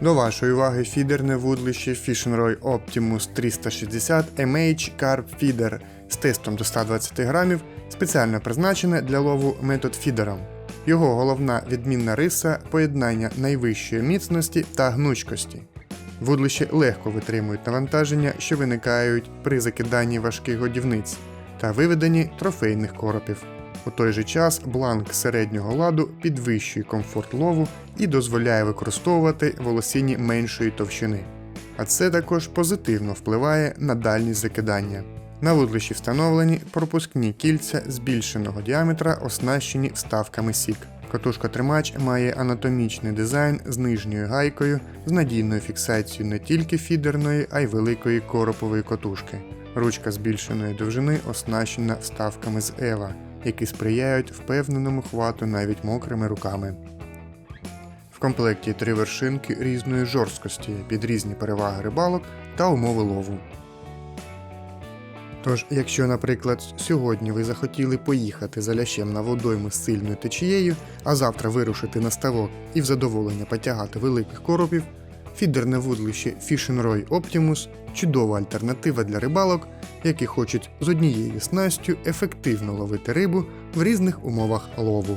До вашої уваги фідерне вудлище Fishing Roy Optimus 360 MH Carp Feeder з тестом до 120 грамів, спеціально призначене для лову метод-фідером. Його головна відмінна риса поєднання найвищої міцності та гнучкості. Вудлище легко витримують навантаження, що виникають при закиданні важких годівниць та виведенні трофейних коропів. У той же час бланк середнього ладу підвищує комфорт лову і дозволяє використовувати волосіні меншої товщини. А це також позитивно впливає на дальність закидання. На вудлищі встановлені пропускні кільця збільшеного діаметра, оснащені вставками сік. Катушка тримач має анатомічний дизайн з нижньою гайкою з надійною фіксацією не тільки фідерної, а й великої коропової катушки. Ручка збільшеної довжини оснащена вставками з Ева, які сприяють впевненому хвату навіть мокрими руками. В комплекті три вершинки різної жорсткості під різні переваги рибалок та умови лову. Тож, якщо, наприклад, сьогодні ви захотіли поїхати за лящем на водойми з сильною течією, а завтра вирушити на ставок і в задоволення потягати великих коропів, фідерне вудлище Fishing Optimus чудова альтернатива для рибалок, які хочуть з однією снастю ефективно ловити рибу в різних умовах лову.